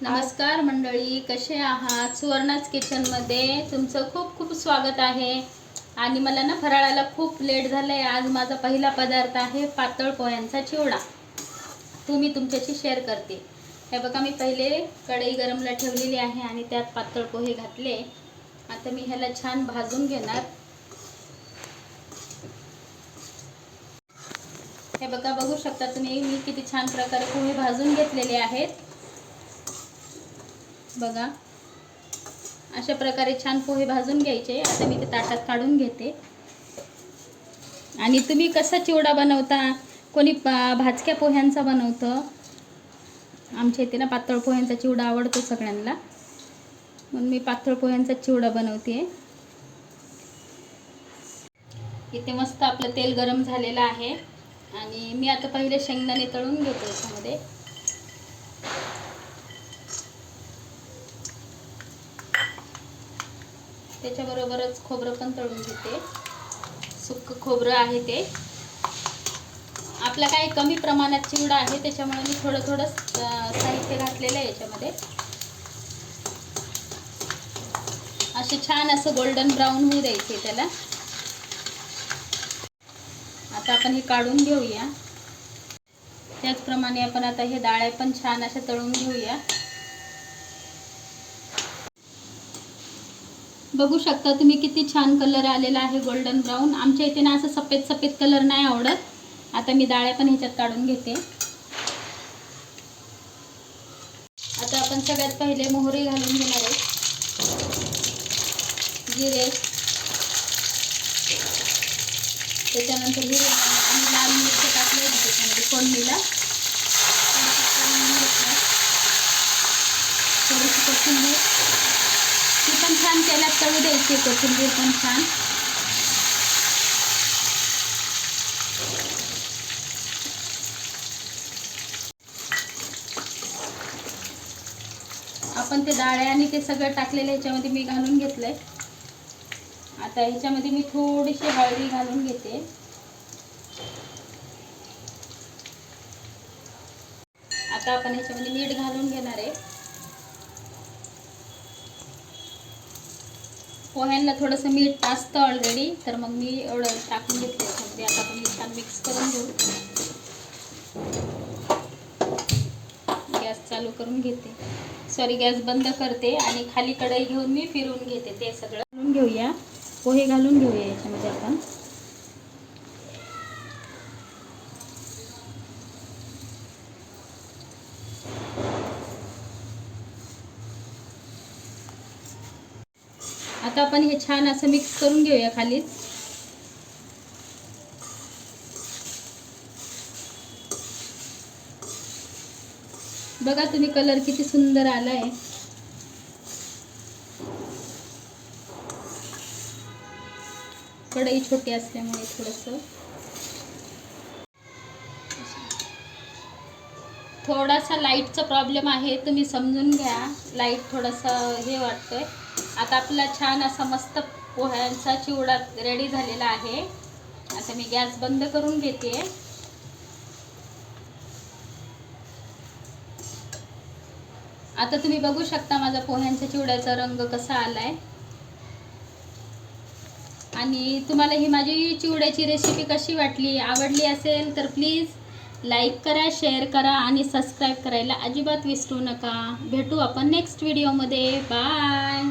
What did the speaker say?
नमस्कार मंडळी कसे आहात? सुवर्णाच किचनमध्ये तुमचं खूप खूप स्वागत आहे. आणि मला ना फराळाला खूप लेट झालं आहे आज माझा पहिला पदार्थ आहे पातळ पोह्यांचा चिवडा. तो मी तुमच्याशी शेअर करते. हे बघा मी पहिले कढई गरमला ठेवलेली आहे आणि त्यात पातळ पोहे घातले. आता मी ह्याला छान भाजून घेणार. हे बघा बघू शकता तुम्ही मी किती छान प्रकारे पोहे भाजून घेतलेले आहेत. बघा. अशा प्रकारे छान पोहे भाजून घ्यायचे. आता मी ते ताटात काढून घेते. आणि तुम्ही कसा चिवडा बनवता? कोणी पा भाजक्या पोह्यांचा बनवतं? आमच्या इथे ना पातळ पोह्यांचा चिवडा आवडतो सगळ्यांना. म्हणून मी पातळ पोह्यांचा चिवडा बनवते. इथे मस्त आपलं तेल गरम झालेलं आहे. आणि मी आता पहिले शेंगदाणे तळून घेतो याच्यामध्ये. त्याच्याबरोबरच खोबरं पण तळून घेते. सुक्क खोबरं आहे ते. आपला काही कमी प्रमाणात चिवडा आहे त्याच्यामुळे मी थोडं थोडं साहित्य घातलेलं आहे याच्यामध्ये. असे छान असं गोल्डन ब्राऊन होऊ द्यायचे त्याला. आता आपण हे काढून घेऊया. त्याचप्रमाणे आपण आता हे डाळ्या पण छान अशा तळून घेऊया. बघू शकता तुम्ही किती छान कलर आलेला आहे गोल्डन ब्राऊन. आमच्या इथे ना असं सफेद सफेद कलर नाही आवडत. आता मी डाळ्या पण ह्याच्यात काढून घेते. आता आपण सगळ्यात पहिले मोहरी घालून घेणार आहोत जिरे. त्याच्यानंतर हिरे आणि लाल मिरची टाकले त्याच्यामध्ये फोडणीला. थोडीशी कोथिंबीर. पण छान तेलात तळू द्यायची कोथिंबीर पण छान. आपण ते डाळे आणि ते सगळं टाकलेलं ह्याच्यामध्ये मी घालून घेतलंय. आता ह्याच्यामध्ये मी थोडीशी हळदी घालून घेते. आता आपण ह्याच्यामध्ये मीठ घालून घेणार आहे. पोह्यांना थोडंसं मीठ असतं ऑलरेडी तर मग मी एवढं टाकून घेतलं याच्यामध्ये म्हणजे आता आपण मी छान मिक्स करून घेऊ. गॅस चालू करून घेते. सॉरी गॅस बंद करते आणि खाली कढई घेऊन मी फिरवून घेते. ते सगळं घालून घेऊया. पोहे घालून घेऊया याच्यामध्ये आपण. आता आपण हे छान असं मिक्स करून घेऊया खाली बघा तुम्ही कलर किती सुंदर आलाय. कढई छोटी असल्यामुळे थोडंसं. थोडासा लाईटचा प्रॉब्लेम आहे तुम्ही समजून घ्या. लाइट थोडासा हे वाटतंय. आता आपला छान असा मस्त पोह्यांचा चिवडा रेडी झालेला आहे. आता मी गॅस बंद करून घेते. आता तुम्ही बघू शकता माझा पोह्यांच्या चिवड्याचा रंग कसा आलाय. आणि तुम्हाला ही माझी चिवड्याची रेसिपी कशी वाटली आवडली असेल तर प्लीज लाईक करा शेअर करा आणि सबस्क्राईब करायला अजिबात विसरू नका. भेटू आपण नेक्स्ट व्हिडिओमध्ये बाय